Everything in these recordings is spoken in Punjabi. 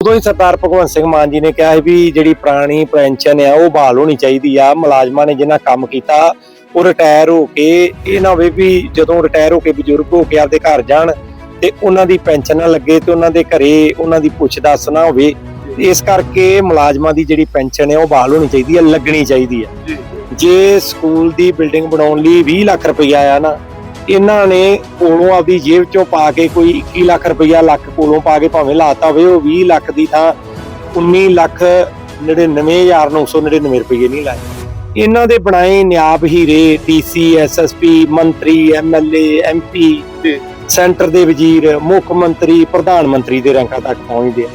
ਉਦੋਂ ਹੀ ਸਰਦਾਰ ਭਗਵੰਤ ਸਿੰਘ ਮਾਨ ਜੀ ਨੇ ਕਿਹਾ ਸੀ ਵੀ ਜਿਹੜੀ ਪੁਰਾਣੀ ਪੈਨਸ਼ਨ ਆ ਉਹ ਬਹਾਲ ਹੋਣੀ ਚਾਹੀਦੀ ਆ। ਮੁਲਾਜ਼ਮਾਂ ਨੇ ਜਿਨ੍ਹਾਂ ਕੰਮ ਕੀਤਾ ਉਹ ਰਿਟਾਇਰ ਹੋ ਕੇ ਇਹ ਨਾ ਹੋਵੇ ਵੀ ਜਦੋਂ ਰਿਟਾਇਰ ਹੋ ਕੇ ਬਜ਼ੁਰਗ ਹੋ ਕੇ ਆਪਦੇ ਘਰ ਜਾਣ ਤੇ ਉਹਨਾਂ ਦੀ ਪੈਨਸ਼ਨ ਨਾ ਲੱਗੇ ਤੇ ਉਹਨਾਂ ਦੇ ਘਰੇ ਉਹਨਾਂ ਦੀ ਪੁੱਛ-ਦੱਸ ਨਾ ਹੋਵੇ। ਇਸ ਕਰਕੇ ਮੁਲਾਜ਼ਮਾਂ ਦੀ ਜਿਹੜੀ ਪੈਨਸ਼ਨ ਹੈ ਉਹ ਬਹਾਲ ਹੋਣੀ ਚਾਹੀਦੀ ਹੈ ਲੱਗਣੀ ਚਾਹੀਦੀ ਹੈ ਜੀ। ਜੇ ਸਕੂਲ ਦੀ ਬਿਲਡਿੰਗ ਬਣਾਉਣ ਲਈ 20 ਲੱਖ ਰੁਪਈਆ ਆ ਨਾ ਇਹਨਾਂ ਨੇ ਕੋਲੋਂ ਆਪਦੀ ਜੇਬ ਚੋਂ ਪਾ ਕੇ ਕੋਈ 21 ਲੱਖ ਰੁਪਈਆ ਲੱਖ ਕੋਲੋਂ ਪਾ ਕੇ ਭਾਵੇਂ ਲਾਤਾ ਹੋਵੇ, ਉਹ 20 ਲੱਖ ਦੀ ਥਾਂ 19 ਲੱਖ 99999 ਰੁਪਏ ਨਹੀਂ ਲਾਏ। ਇਹਨਾਂ ਦੇ ਬਣਾਏ ਨਿਆਬ ਹੀਰੇ, ਡੀਸੀ ਐਸਐਸਪੀ ਮੰਤਰੀ ਐਮਐਲਏ ਐਮਪੀ ਜੀ। ਸੈਂਟਰ ਦੇ ਵਜ਼ੀਰ, ਮੁੱਖ ਮੰਤਰੀ, ਪ੍ਰਧਾਨ ਮੰਤਰੀ ਦੇ ਰੈਂਕਾਂ ਤੱਕ ਪਹੁੰਚਦੇ ਆ।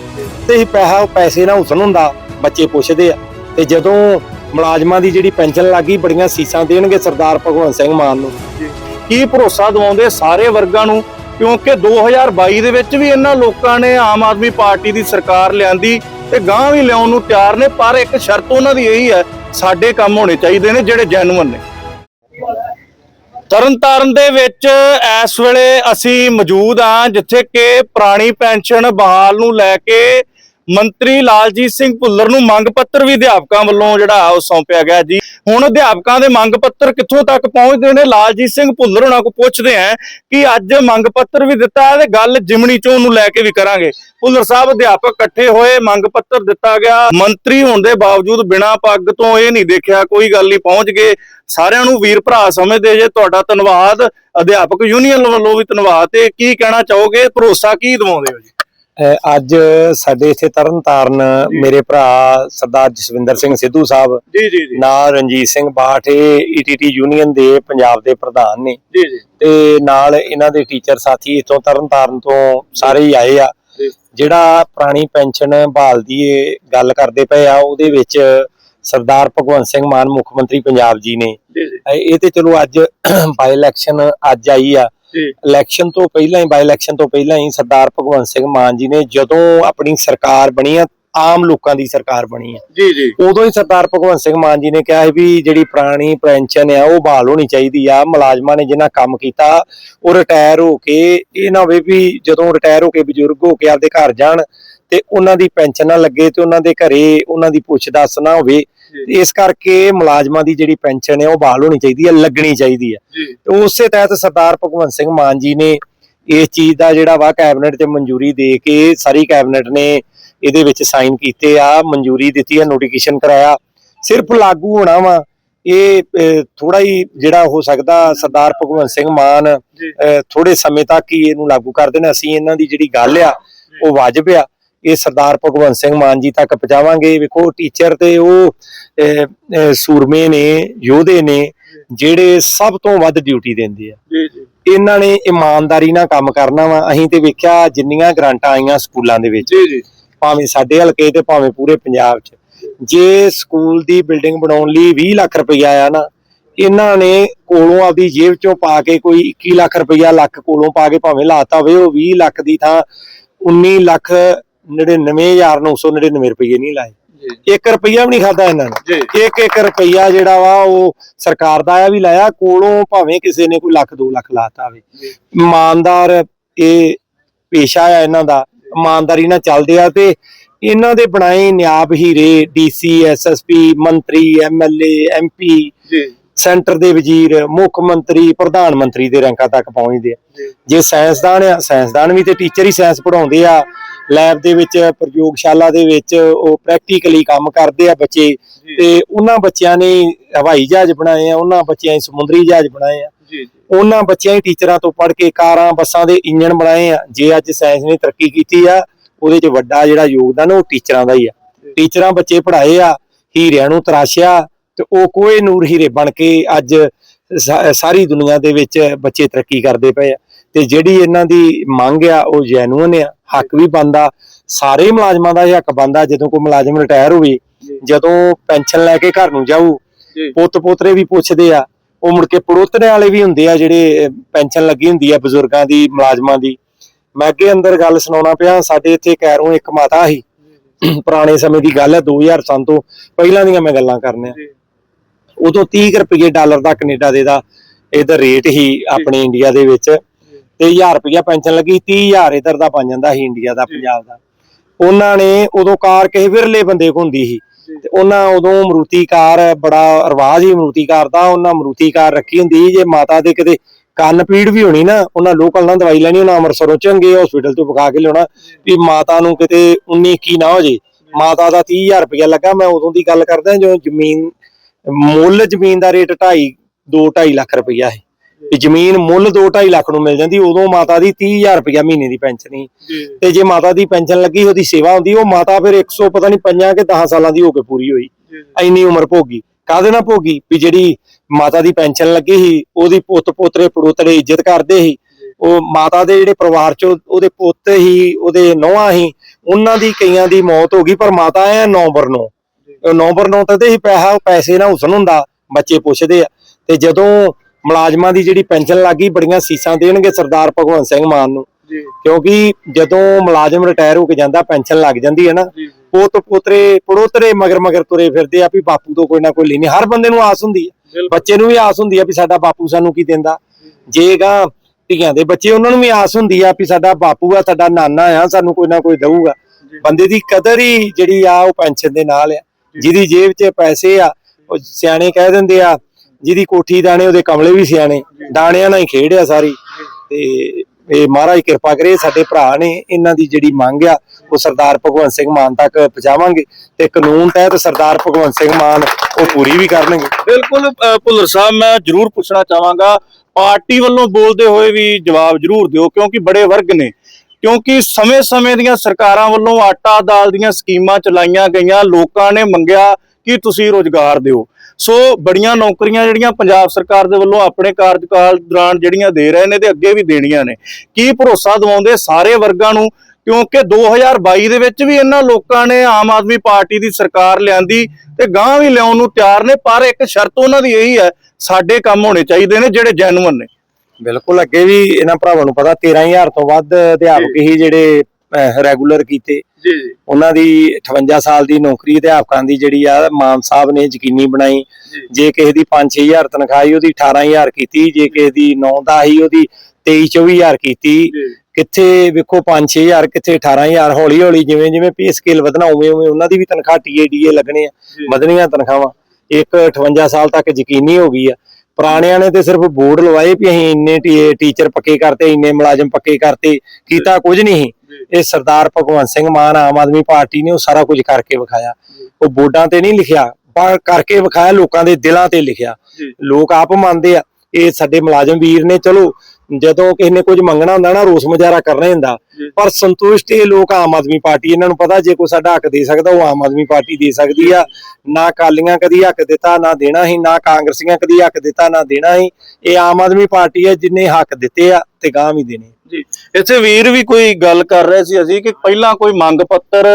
ਤੇ ਇਹ ਪੈਸਾ, ਪੈਸੇ ਨਾਲ ਹੁਸਨ ਹੁੰਦਾ, ਬੱਚੇ ਪੁੱਛਦੇ ਆ। ਤੇ ਜਦੋਂ ਮੁਲਾਜ਼ਮਾਂ ਦੀ ਜਿਹੜੀ ਪੈਨਸ਼ਨ ਲੱਗੀ ਬੜੀਆਂ ਸੀਸਾਂ ਦੇਣਗੇ ਸਰਦਾਰ ਭਗਵੰਤ ਸਿੰਘ ਮਾਨ ਨੂੰ। ਕੀ ਭਰੋਸਾ ਦਿਵਾਉਂਦੇ ਸਾਰੇ ਵਰਗਾਂ ਨੂੰ? ਕਿਉਂਕਿ 2022 ਦੇ ਵਿੱਚ ਵੀ ਇਹਨਾਂ ਲੋਕਾਂ ਨੇ ਆਮ ਆਦਮੀ ਪਾਰਟੀ ਦੀ ਸਰਕਾਰ ਲਿਆਂਦੀ ਤੇ ਗਾਂ ਵੀ ਲਿਆਉਣ ਨੂੰ ਤਿਆਰ ਨੇ, ਪਰ ਇੱਕ ਸ਼ਰਤ ਉਹਨਾਂ ਦੀ ਇਹੀ ਹੈ, ਸਾਡੇ ਕੰਮ ਹੋਣੇ ਚਾਹੀਦੇ ਨੇ ਜਿਹੜੇ ਜੈਨੂਅਨ ਨੇ। ਤਰਨਤਾਰਨ ਦੇ ਵਿੱਚ ਇਸ ਵੇਲੇ ਅਸੀਂ ਮੌਜੂਦ ਹਾਂ, ਜਿੱਥੇ ਕਿ ਪੁਰਾਣੀ ਪੈਨਸ਼ਨ ਬਹਾਲ ਨੂੰ ਲੈ ਕੇ ਮੰਤਰੀ ਲਾਲਜੀਤ ਸਿੰਘ ਭੁੱਲਰ ਨੂੰ ਮੰਗ ਪੱਤਰ ਵੀ ਅਧਿਆਪਕਾਂ ਵੱਲੋਂ ਜਿਹੜਾ ਉਹ ਸੌਂਪਿਆ ਗਿਆ ਜੀ। ਹੁਣ ਅਧਿਆਪਕਾਂ ਦੇ ਮੰਗ ਪੱਤਰ ਕਿੱਥੋਂ ਤੱਕ ਪਹੁੰਚਦੇ ਨੇ? ਲਾਲਜੀਤ ਸਿੰਘ ਭੁੱਲਰ ਉਹਨਾਂ ਕੋਲ ਪੁੱਛਦੇ ਆਂ ਕਿ ਅੱਜ ਮੰਗ ਪੱਤਰ ਵੀ ਦਿੱਤਾ ਹੈ ਤੇ ਗੱਲ ਜਿਮਣੀ ਚੋਂ ਨੂੰ ਲੈ ਕੇ ਵੀ ਕਰਾਂਗੇ। ਭੁੱਲਰ ਸਾਹਿਬ, ਅਧਿਆਪਕ ਇਕੱਠੇ ਹੋਏ, ਮੰਗ ਪੱਤਰ ਦਿੱਤਾ ਗਿਆ। ਮੰਤਰੀ ਹੋਣ ਦੇ ਬਾਵਜੂਦ ਬਿਨਾਂ ਪੱਗ ਤੋਂ ਇਹ ਨਹੀਂ ਦੇਖਿਆ ਕੋਈ ਗੱਲ ਨਹੀਂ, ਪਹੁੰਚ ਗਏ। ਸਾਰਿਆਂ ਨੂੰ ਵੀਰ ਭਰਾ ਸਮਝਦੇ ਜੇ, ਤੁਹਾਡਾ ਧੰਨਵਾਦ। ਅਧਿਆਪਕ ਯੂਨੀਅਨ ਵੱਲੋਂ ਵੀ ਧੰਨਵਾਦ। ਤੇ ਕੀ ਕਹਿਣਾ ਚਾਹੋਗੇ? ਭਰੋਸਾ ਕੀ ਦਿਵਾਉਂਦੇ ਹੋ ਜੀ? ਅੱਜ ਸਾਡੇ ਇੱਥੇ ਤਰਨਤਾਰਨ ਮੇਰੇ ਭਰਾ ਸਰਦਾਰ ਜਸਵਿੰਦਰ ਸਿੰਘ ਸਿੱਧੂ ਸਾਹਿਬ ਜੀ ਜੀ ਜੀ। ਨਾਲ ਰਣਜੀਤ ਸਿੰਘ ਬਾਠ ਇਹ ਈਟੀਟੀ ਯੂਨੀਅਨ ਦੇ ਪੰਜਾਬ ਦੇ ਪ੍ਰਧਾਨ ਨੇ। ਜੀ ਜੀ। ਤੇ ਨਾਲ ਇਹਨਾਂ ਦੇ ਟੀਚਰ ਸਾਥੀ ਇਥੋਂ ਤਰਨਤਾਰਨ ਤੋਂ ਸਾਰੇ ਹੀ ਆਏ ਆ। ਜਿਹੜਾ ਪੁਰਾਣੀ ਪੈਨਸ਼ਨ ਬਹਾਲ ਦੀ ਇਹ ਗੱਲ ਕਰਦੇ ਪਏ ਆ ਉਹਦੇ ਵਿੱਚ ਸਰਦਾਰ ਭਗਵੰਤ ਸਿੰਘ ਮਾਨ ਮੁੱਖ ਮੰਤਰੀ ਪੰਜਾਬ ਜੀ ਨੇ। ਇਹ ਤੇ ਚਲੋ ਅੱਜ ਬਾਈ ਇਲੈਕਸ਼ਨ ਅੱਜ ਆਈ ਆ। ਇਲੈਕਸ਼ਨ ਤੋਂ ਪਹਿਲਾਂ ਹੀ ਬਾਈ ਇਲੈਕਸ਼ਨ ਤੋਂ ਪਹਿਲਾਂ ਹੀ ਸਰਦਾਰ ਭਗਵੰਤ ਸਿੰਘ ਮਾਨ ਜੀ ਨੇ ਜਦੋਂ ਆਪਣੀ ਸਰਕਾਰ ਬਣੀ ਆ ਆਮ ਲੋਕਾਂ ਦੀ ਸਰਕਾਰ ਬਣੀ ਆ। ਜੀ ਜੀ। ਉਦੋਂ ਹੀ ਸਰਦਾਰ ਭਗਵੰਤ ਸਿੰਘ ਮਾਨ ਜੀ ਨੇ ਕਿਹਾ ਸੀ ਵੀ ਜਿਹੜੀ ਪੁਰਾਣੀ ਪੈਨਸ਼ਨ ਆ ਉਹ ਬਹਾਲ ਹੋਣੀ ਚਾਹੀਦੀ ਆ। ਮੁਲਾਜ਼ਮਾਂ ਨੇ ਜਿਨ੍ਹਾਂ ਕੰਮ ਕੀਤਾ ਉਹ ਰਿਟਾਇਰ ਹੋ ਕੇ ਇਹ ਨਾ ਹੋਵੇ ਵੀ ਜਦੋਂ ਰਿਟਾਇਰ ਹੋ ਕੇ ਬਜ਼ੁਰਗ ਹੋ ਕੇ ਆਪਦੇ ਘਰ ਜਾਣ ਤੇ ਉਹਨਾਂ ਦੀ ਪੈਨਸ਼ਨ ਨਾ ਲੱਗੇ ਤੇ ਉਹਨਾਂ ਦੇ ਘਰੇ ਉਹਨਾਂ ਦੀ ਪੁੱਛ-ਦੱਸ ਨਾ ਹੋਵੇ ਇਸ ਕਰਕੇ ਮੁਲਾਜ਼ਮਾਂ ਦੀ ਜਿਹੜੀ ਪੈਨਸ਼ਨ ਹੈ ਉਹ ਬਹਾਲ ਹੋਣੀ ਚਾਹੀਦੀ ਹੈ ਲੱਗਣੀ ਚਾਹੀਦੀ ਹੈ। ਤੇ ਉਸੇ ਤਹਿਤ ਸਰਦਾਰ ਭਗਵੰਤ ਸਿੰਘ ਮਾਨ ਜੀ ਨੇ ਇਸ ਚੀਜ਼ ਦਾ ਜਿਹੜਾ ਵਾ ਕੈਬਨਿਟ ਤੇ ਮਨਜ਼ੂਰੀ ਦੇ ਕੇ ਸਾਰੀ ਕੈਬਨਿਟ ਨੇ ਇਹਦੇ ਵਿੱਚ ਸਾਈਨ ਕੀਤੇ ਆ ਮਨਜ਼ੂਰੀ ਦਿੱਤੀ ਹੈ ਨੋਟੀਫਿਕੇਸ਼ਨ ਕਰਾਇਆ। ਸਿਰਫ ਲਾਗੂ ਹੋਣਾ ਵਾ ਇਹ ਥੋੜਾ ਹੀ ਜਿਹੜਾ ਹੋ ਸਕਦਾ ਸਰਦਾਰ ਭਗਵੰਤ ਸਿੰਘ ਮਾਨ ਥੋੜੇ ਸਮੇਂ ਤੱਕ ਹੀ ਇਹਨੂੰ ਲਾਗੂ ਕਰ ਦੇਣ। ਅਸੀਂ ਇਹਨਾਂ ਦੀ ਜਿਹੜੀ ਗੱਲ ਆ ਉਹ ਵਾਜਬ ਆ। ਇਹ ਸਰਦਾਰ ਭਗਵੰਤ ਸਿੰਘ ਮਾਨ ਜੀ ਤੱਕ ਪਹੁੰਚਾਵਾਂਗੇ। ਵੇਖੋ ਟੀਚਰ ਤੇ ਉਹ ਸੂਰਮੇ ਨੇ ਯੋਧੇ ਨੇ ਜਿਹੜੇ ਸਭ ਤੋਂ ਵੱਧ ਡਿਊਟੀ ਦਿੰਦੇ ਆ। ਜੀ ਜੀ। ਇਹਨਾਂ ਨੇ ਇਮਾਨਦਾਰੀ ਨਾਲ ਕੰਮ ਕਰਨਾ ਵਾ। ਅਸੀਂ ਤੇ ਵੇਖਿਆ ਜਿੰਨੀਆਂ ਗ੍ਰਾਂਟਾਂ ਆਈਆਂ ਸਕੂਲਾਂ ਦੇ ਵਿੱਚ। ਜੀ ਜੀ। ਭਾਵੇਂ ਸਾਡੇ ਹਲਕੇ ਤੇ ਭਾਵੇਂ ਪੂਰੇ ਪੰਜਾਬ 'ਚ। ਜੇ ਸਕੂਲ ਦੀ ਬਿਲਡਿੰਗ ਬਣਾਉਣ ਲਈ 20 ਲੱਖ ਰੁਪਈਆ ਆ ਨਾ ਇਹਨਾਂ ਨੇ ਕੋਲੋਂ ਆਪਦੀ ਜੇਬ ਚੋਂ ਪਾ ਕੇ ਕੋਈ 21 ਲੱਖ ਰੁਪਈਆ ਲੱਖ ਕੋਲੋਂ ਪਾ ਕੇ ਭਾਵੇਂ ਲਾਤਾ ਹੋਵੇ ਉਹ 20 ਲੱਖ ਦੀ ਥਾਂ 19 ਲੱਖ 99999 ਰੁਪਏ ਨਹੀਂ ਲਾਏ। ਜੀ। 1 ਰੁਪਈਆ ਵੀ ਨਹੀਂ ਖਾਦਾ ਇਹਨਾਂ ਨੇ। ਜੀ। ਇੱਕ ਇੱਕ ਰੁਪਈਆ ਜਿਹੜਾ ਵਾ ਉਹ ਸਰਕਾਰ ਦਾ ਆ ਵੀ ਲਾਇਆ ਕੋਲੋਂ ਭਾਵੇਂ ਕਿਸੇ ਨੇ ਕੋਈ ਲੱਖ 2 ਲੱਖ ਲਾਤਾ ਹੋਵੇ। ਇਮਾਨਦਾਰ ਇਹ ਪੇਸ਼ਾ ਆ ਇਹਨਾਂ ਦਾ। ਇਮਾਨਦਾਰੀ ਨਾਲ ਚੱਲਦੇ ਆ ਤੇ ਇਹਨਾਂ ਦੇ ਬਣਾਏ ਨਿਆਬ ਹੀਰੇ ਡੀਸੀ ਐਸਐਸਪੀ ਮੰਤਰੀ ਐਮਐਲਏ ਐਮਪੀ ਜੀ। ਸੈਂਟਰ ਦੇ ਵਜ਼ੀਰ ਮੁੱਖ ਮੰਤਰੀ ਪ੍ਰਧਾਨ ਮੰਤਰੀ ਦੇ ਰੈਂਕਾਂ ਤੱਕ ਪਹੁੰਚਦੇ ਆ। ਜੇ। ਸਾਇੰਸਦਾਨ ਆ ਸਾਇੰਸਦਾਨ ਵੀ ਤੇ ਟੀਚਰ ਹੀ ਸਾਇੰਸ ਪੜਾਉਂਦੇ ਆ। ਲੈਬ ਦੇ ਵਿੱਚ ਪ੍ਰਯੋਗਸ਼ਾਲਾ ਦੇ ਵਿੱਚ ਉਹ ਪ੍ਰੈਕਟੀਕਲੀ ਕੰਮ ਕਰਦੇ ਆ ਬੱਚੇ। ਤੇ ਉਹਨਾਂ ਬੱਚਿਆਂ ਨੇ ਹਵਾਈ ਜਹਾਜ਼ ਬਣਾਏ ਆ ਉਹਨਾਂ ਬੱਚਿਆਂ ਨੇ ਸਮੁੰਦਰੀ ਜਹਾਜ਼ ਬਣਾਏ ਆ। ਉਹਨਾਂ ਬੱਚਿਆਂ ਹੀ ਟੀਚਰਾਂ ਤੋਂ ਪੜ੍ਹ ਕੇ ਕਾਰਾਂ ਬੱਸਾਂ ਦੇ ਇੰਜਣ ਬਣਾਏ ਆ। ਜੇ ਅੱਜ ਸਾਇੰਸ ਨੇ ਤਰੱਕੀ ਕੀਤੀ ਆ ਉਹਦੇ 'ਚ ਵੱਡਾ ਜਿਹੜਾ ਯੋਗਦਾਨ ਉਹ ਟੀਚਰਾਂ ਦਾ ਹੀ ਆ। ਟੀਚਰਾਂ ਬੱਚੇ ਪੜ੍ਹਾਏ ਆ ਹੀਰਿਆਂ ਨੂੰ ਤਰਾਸ਼ਿਆ ਤੇ ਉਹ ਕੋਏ ਨੂਰ ਹੀਰੇ ਬਣ ਕੇ ਅੱਜ ਸਾਰੀ ਦੁਨੀਆ ਦੇ ਵਿੱਚ ਬੱਚੇ ਤਰੱਕੀ ਕਰਦੇ ਪਏ ਆ। ਤੇ ਜਿਹੜੀ ਇਹਨਾਂ ਦੀ ਮੰਗ ਆ ਉਹ ਜੈਨੂਅਨ ਆ। ਹੱਕ ਵੀ ਬੰਦਾ ਸਾਰੇ ਮੁਲਾਜ਼ਮਾਂ ਦਾ ਇਹ ਹੱਕ ਬੰਦਾ ਜਦੋਂ ਕੋਈ ਮੁਲਾਜ਼ਮ ਰਿਟਾਇਰ ਹੋਵੇ ਜਦੋਂ ਪੈਨਸ਼ਨ ਲੈ ਕੇ ਘਰ ਨੂੰ ਜਾਊ ਪੁੱਤ ਪੋਤਰੇ ਵੀ ਪੁੱਛਦੇ ਆ ਉਹ ਮੁੜ ਕੇ ਪੜੋਤਰੇ ਵਾਲੇ ਵੀ ਹੁੰਦੇ ਆ ਜਿਹੜੇ ਪੈਨਸ਼ਨ ਲੱਗੀ ਹੁੰਦੀ ਆ ਬਜ਼ੁਰਗਾਂ ਦੀ ਮੁਲਾਜ਼ਮਾਂ ਦੀ। ਮੈਂ ਅੱਗੇ ਅੰਦਰ ਗੱਲ ਸੁਣਾਉਣਾ ਪਿਆ ਸਾਡੇ ਇੱਥੇ ਕੈਰੋਂ ਇੱਕ ਮਾਤਾ ਸੀ। ਪੁਰਾਣੇ ਸਮੇਂ ਦੀ ਗੱਲ ਹੈ 2000 ਸਾਲ ਤੋਂ ਪਹਿਲਾਂ ਦੀਆਂ ਮੈਂ ਗੱਲਾਂ ਕਰਨੀਆਂ। ਉਦੋਂ 30 ਕੁ ਰੁਪਏ ਡਾਲਰ ਦਾ ਕੈਨੇਡਾ ਦੇ ਦਾ ਇਹਦਾ ਰੇਟ ਹੀ ਆਪਣੇ ਇੰਡੀਆ ਦੇ ਵਿੱਚ। ਤੇ 1000 ਰੁਪਇਆ ਪੈਨਸ਼ਨ ਲੱਗੀ 30000 ਇਧਰ ਦਾ ਬਣ ਜਾਂਦਾ ਸੀ ਇੰਡੀਆ ਦਾ ਪੰਜਾਬ ਦਾ। ਉਹਨਾਂ ਨੇ ਉਦੋਂ ਕਾਰ ਕਿਸੇ ਵਿਰਲੇ ਬੰਦੇ ਕੋਲ ਹੁੰਦੀ ਸੀ। ਤੇ ਉਹਨਾਂ ਉਦੋਂ ਮਰੂਤੀ ਕਾਰ ਬੜਾ ਰਿਵਾਜ ਹੀ ਮਰੂਤੀ ਕਾਰ ਦਾ ਉਹਨਾਂ ਮਰੂਤੀ ਕਾਰ ਰੱਖੀ ਹੁੰਦੀ ਜੇ ਮਾਤਾ ਦੇ ਕਿਤੇ ਕੰਨ ਪੀੜ ਵੀ ਹੋਣੀ ਨਾ ਉਹਨਾਂ ਲੋਕਲ ਨਾਲ ਦਵਾਈ ਲੈਣੀ ਉਹਨਾਂ ਅੰਮ੍ਰਿਤਸਰੋਂ ਚੰਗੇ ਹਸਪੀਟਲ ਤੋਂ ਵਿਖਾ ਕੇ ਲਿਆਉਣਾ ਵੀ ਮਾਤਾ ਨੂੰ ਕਿਤੇ 19 21 ਨਾ ਹੋ ਜੇ। ਮਾਤਾ ਦਾ 30000 ਰੁਪਇਆ ਲੱਗਾ ਮੈਂ ਉਦੋਂ ਦੀ ਗੱਲ ਕਰਦਾ ਜਦੋਂ ਜ਼ਮੀਨ ਮੁੱਲ ਜ਼ਮੀਨ ਦਾ ਰੇਟ 2.5 2 2.5 ਲੱਖ ਰੁਪਇਆ ਹੈ ਵੀ ਜ਼ਮੀਨ ਮੁੱਲ 2 2.5 ਲੱਖ ਨੂੰ ਮਿਲ ਜਾਂਦੀ ਉਦੋਂ ਮਾਤਾ ਦੀ 30000 ਰੁਪਇਆ ਮਹੀਨੇ ਦੀ ਪੈਨਸ਼ਨ ਸੀ। ਤੇ ਜੇ ਮਾਤਾ ਦੀ ਪੈਨਸ਼ਨ ਲੱਗੀ ਉਹਦੀ ਸੇਵਾ ਹੁੰਦੀ ਉਹ ਮਾਤਾ ਫਿਰ 100 ਪਤਾ ਨਹੀਂ ਪੰਜਾਂ ਕਿ 10 ਸਾਲਾਂ ਦੀ ਹੋ ਕੇ ਪੂਰੀ ਹੋਈ। ਇੰਨੀ ਉਮਰ ਭੋਗੀ। ਕਾਹਦੇ ਨਾਲ ਭੋਗੀ? ਵੀ ਜਿਹੜੀ ਮਾਤਾ ਦੀ ਪੈਨਸ਼ਨ ਲੱਗੀ ਸੀ ਉਹਦੀ ਪੁੱਤ ਪੋਤਰੇ ਪੜੋਤਰੇ ਇੱਜ਼ਤ ਕਰਦੇ ਸੀ। ਉਹ ਮਾਤਾ ਦੇ ਜਿਹੜੇ ਪਰਿਵਾਰ ਚ ਉਹਦੇ ਪੁੱਤ ਹੀ ਉਹਦੇ ਨੋਹਾਂ ਹੀ ਉਹਨਾਂ ਦੀ ਕਈਆਂ ਦੀ ਮੌਤ ਹੋ ਗਈ ਪਰ ਮਾਤਾ ਐ ਨੌਂਬਰ ਨੂੰ। ਨੌਂਬਰ ਨੂੰ ਤੇ ਹੀ ਪੈਸਾ ਪੈਸੇ ਨਾਲ ਹੁਸਨ ਹੁੰਦਾ ਬੱਚੇ ਪੁੱਛਦੇ ਆ। ਤੇ ਜਦੋਂ ਮੁਲਾਜ਼ਮਾਂ ਦੀ ਜਿਹੜੀ ਪੈਨਸ਼ਨ ਲੱਗੀ ਬੜੀਆਂ ਸੀਸਾਂ ਦੇਣਗੇ ਸਰਦਾਰ ਭਗਵੰਤ ਸਿੰਘ ਮਾਨ ਨੂੰ। ਕਿਉਂਕਿ ਜਦੋਂ ਮੁਲਾਜ਼ਮ ਰਿਟਾਇਰ ਹੋ ਕੇ ਜਾਂਦਾ ਪੈਨਸ਼ਨ ਲੱਗ ਜਾਂਦੀ ਹੈ ਨਾ ਪੁੱਤ ਪੋਤਰੇ ਪੜੋਤਰੇ ਮਗਰ ਮਗਰ ਤੁਰੇ ਫਿਰਦੇ ਆ ਵੀ ਬਾਪੂ ਤੋਂ ਕੋਈ ਨਾ ਕੋਈ ਲੈਣੀ ਹਰ ਬੰਦੇ ਨੂੰ ਆਸ ਹੁੰਦੀ ਹੈ। ਬੱਚੇ ਨੂੰ ਵੀ ਆਸ ਹੁੰਦੀ ਆ ਵੀ ਸਾਡਾ ਬਾਪੂ ਸਾਨੂੰ ਕੀ ਦਿੰਦਾ। ਜੇਗਾ ਧੀਆਂ ਦੇ ਬੱਚੇ ਉਹਨਾਂ ਨੂੰ ਵੀ ਆਸ ਹੁੰਦੀ ਆ ਵੀ ਸਾਡਾ ਬਾਪੂ ਆ ਸਾਡਾ ਨਾਨਾ ਆ ਸਾਨੂੰ ਕੋਈ ਨਾ ਕੋਈ ਦਊਗਾ। ਬੰਦੇ ਦੀ ਕਦਰ ਹੀ ਜਿਹੜੀ ਆ ਉਹ ਪੈਨਸ਼ਨ ਦੇ ਨਾਲ ਆ। ਜਿਹਦੀ ਜੇਬ 'ਚ ਪੈਸੇ ਆ ਉਹ ਸਿਆਣੇ ਕਹਿ ਦਿੰਦੇ ਆ ਜਿਹਦੀ ਕੋਠੀ ਦਾਣੇ ਉਹਦੇ ਕਮਲੇ ਵੀ ਸਿਆਣੇ, ਦਾਣਿਆਂ ਨਾਲ ਹੀ ਖੇਡਿਆ ਸਾਰੀ। ਤੇ ਇਹ ਮਹਾਰਾਜ ਕਿਰਪਾ ਕਰੇ, ਸਾਡੇ ਭਰਾ ਨੇ ਇਹਨਾਂ ਦੀ ਜਿਹੜੀ ਮੰਗ ਆ, ਉਹ ਸਰਦਾਰ ਭਗਵੰਤ ਸਿੰਘ ਮਾਨ ਤੱਕ ਪਹੁੰਚਾਵਾਂਗੇ ਤੇ ਕਾਨੂੰਨ ਤਹਿਤ ਸਰਦਾਰ ਭਗਵੰਤ ਸਿੰਘ ਮਾਨ ਉਹ ਪੂਰੀ ਵੀ ਕਰਨਗੇ। ਬਿਲਕੁਲ ਭੁੱਲਰ ਸਾਹਿਬ, ਮੈਂ ਜ਼ਰੂਰ ਪੁੱਛਣਾ ਚਾਹਾਂਗਾ, ਪਾਰਟੀ ਵੱਲੋਂ ਬੋਲਦੇ ਹੋਏ ਵੀ ਜਵਾਬ ਜ਼ਰੂਰ ਦਿਓ, ਕਿਉਂਕਿ ਬੜੇ ਵਰਗ ਨੇ। ਕਿਉਂਕਿ ਸਮੇਂ-ਸਮੇਂ ਦੀਆਂ ਸਰਕਾਰਾਂ ਵੱਲੋਂ ਆਟਾ ਦਾਲ ਦੀਆਂ ਸਕੀਮਾਂ ਚਲਾਈਆਂ ਗਈਆਂ, ਲੋਕਾਂ ਨੇ ਮੰਗਿਆ ਕਿ ਤੁਸੀਂ ਰੋਜ਼ਗਾਰ ਦਿਓ। ਸੋ ਬੜੀਆਂ ਨੌਕਰੀਆਂ ਜਿਹੜੀਆਂ ਪੰਜਾਬ ਸਰਕਾਰ ਦੇ ਵੱਲੋਂ ਆਪਣੇ ਕਾਰਜਕਾਲ ਦੌਰਾਨ ਜਿਹੜੀਆਂ ਦੇ ਰਹੇ ਨੇ ਤੇ ਅੱਗੇ ਵੀ ਦੇਣੀਆਂ ਨੇ। ਕੀ ਭਰੋਸਾ ਦਿਵਾਉਂਦੇ ਸਾਰੇ ਵਰਗਾਂ ਨੂੰ? ਕਿਉਂਕਿ 2022 ਦੇ ਵਿੱਚ ਵੀ ਇਹਨਾਂ ਲੋਕਾਂ ਨੇ ਆਮ ਆਦਮੀ ਪਾਰਟੀ ਦੀ ਸਰਕਾਰ ਲਿਆਂਦੀ ਤੇ ਗਾਂ ਵੀ ਲਿਆਉਣ ਨੂੰ ਤਿਆਰ ਨੇ, ਪਰ ਇੱਕ ਸ਼ਰਤ ਉਹਨਾਂ ਦੀ ਇਹੀ ਹੈ, ਸਾਡੇ ਕੰਮ ਹੋਣੇ ਚਾਹੀਦੇ ਨੇ ਜਿਹੜੇ ਜੈਨੂਨ ਨੇ। ਬਿਲਕੁਲ, ਅੱਗੇ ਵੀ ਇਹਨਾਂ ਭਰਾਵਾਂ ਨੂੰ ਪਤਾ 13000 ਤੋਂ ਵੱਧ ਅਧਿਆਪਕ ਹੀ ਜਿਹੜੇ ਰੈਗੂਲਰ ਕੀਤੇ। ਜੀ ਜੀ। ਉਹਨਾਂ ਦੀ 58 ਸਾਲ ਦੀ ਨੌਕਰੀ ਅਧਿਆਪਕਾਂ ਦੀ ਜਿਹੜੀ ਆ ਮਾਨ ਸਾਹਿਬ ਨੇ ਯਕੀਨੀ ਬਣਾਈ। ਜੀ। ਕਿਸੇ ਦੀ 5-6000 ਤਨਖਾਹ ਸੀ ਉਹਦੀ 18000 ਕੀਤੀ। ਜੇ ਕਿਸੇ ਦੀ 9 ਹੀ ਉਹਦੀ 23-24000 ਕੀਤੀ। ਕਿੱਥੇ ਵੇਖੋ 5-6000 ਕਿੱਥੇ 18000 ਹੌਲੀ ਹੌਲੀ ਜਿਵੇਂ ਜਿਵੇਂ ਪੇ ਸਕੇਲ ਵਧਣਾ ਉਵੇਂ ਉਵੇਂ ਉਹਨਾਂ ਦੀ ਵੀ ਤਨਖਾਹ ਟੀਏਡੀਏ ਲੱਗਣੇ ਆ। ਵਧਣੀਆਂ ਤਨਖਾਹਾਂ। ਇੱਕ 58 ਸਾਲ ਤੱਕ ਯਕੀਨੀ ਹੋ ਗਈ ਆ। ਪੁਰਾਣਿਆਂ ਨੇ ਤੇ ਸਿਰਫ ਬੋਰਡ ਲਵਾਏ ਵੀ ਅਸੀਂ ਇੰਨੇ ਟੀਚਰ ਪੱਕੇ ਕਰਤੇ ਇੰਨੇ ਮੁਲਾਜ਼ਮ ਪੱਕੇ ਕਰਤੇ ਕੀਤਾ ਕੁਝ ਨਹੀਂ। ਇਹ ਸਰਦਾਰ ਭਗਵੰਤ ਸਿੰਘ ਮਾਨ ਆਮ ਆਦਮੀ ਪਾਰਟੀ ਨੇ ਉਹ ਸਾਰਾ ਕੁਝ ਕਰਕੇ ਵਿਖਾਇਆ ਉਹ ਬੋਰਡਾਂ ਤੇ ਨਹੀਂ ਲਿਖਿਆ ਪਰ ਕਰਕੇ ਵਿਖਾਇਆ ਲੋਕਾਂ ਦੇ ਦਿਲਾਂ ਤੇ ਲਿਖਿਆ। ਲੋਕ ਆਪ ਮੰਨਦੇ ਆ ਇਹ ਸਾਡੇ ਮੁਲਾਜ਼ਮ ਵੀਰ ਨੇ ਚਲੋ ਜਦੋਂ ਕਿਸੇ ਨੇ ਕੁਝ ਮੰਗਣਾ ਹੁੰਦਾ ਨਾ ਰੋਸ ਮੁਜ਼ਾਹਰਾ ਕਰਨਾ ਹੁੰਦਾ। ਪਰ ਸੰਤੁਸ਼ਟ ਇਹ ਲੋਕ ਆਮ ਆਦਮੀ ਪਾਰਟੀ ਇਹਨਾਂ ਨੂੰ ਪਤਾ ਜੇ ਕੋਈ ਸਾਡਾ ਹੱਕ ਦੇ ਸਕਦਾ ਉਹ ਆਮ ਆਦਮੀ ਪਾਰਟੀ ਦੇ ਸਕਦੀ ਆ। ਨਾ ਕਾਲੀਆਂ ਕਦੀ ਹੱਕ ਦਿੱਤਾ ਨਾ ਦੇਣਾ ਹੀ ਨਾ ਕਾਂਗਰਸੀਆਂ ਕਦੀ ਹੱਕ ਦਿੱਤਾ ਨਾ ਦੇਣਾ ਹੀ ਇਹ ਆਮ ਆਦਮੀ ਪਾਰਟੀ ਹੈ ਜਿਨੇ ਹੱਕ ਦਿੱਤੇ ਆ ਤੇ ਗਾਂ ਵੀ ਦੇਣੇ। ਜੀ। ਇੱਥੇ ਵੀਰ ਵੀ ਕੋਈ ਗੱਲ ਕਰ ਰਹੇ ਸੀ ਅਸੀਂ ਕਿ ਪਹਿਲਾਂ ਕੋਈ ਮੰਗ ਪੱਤਰ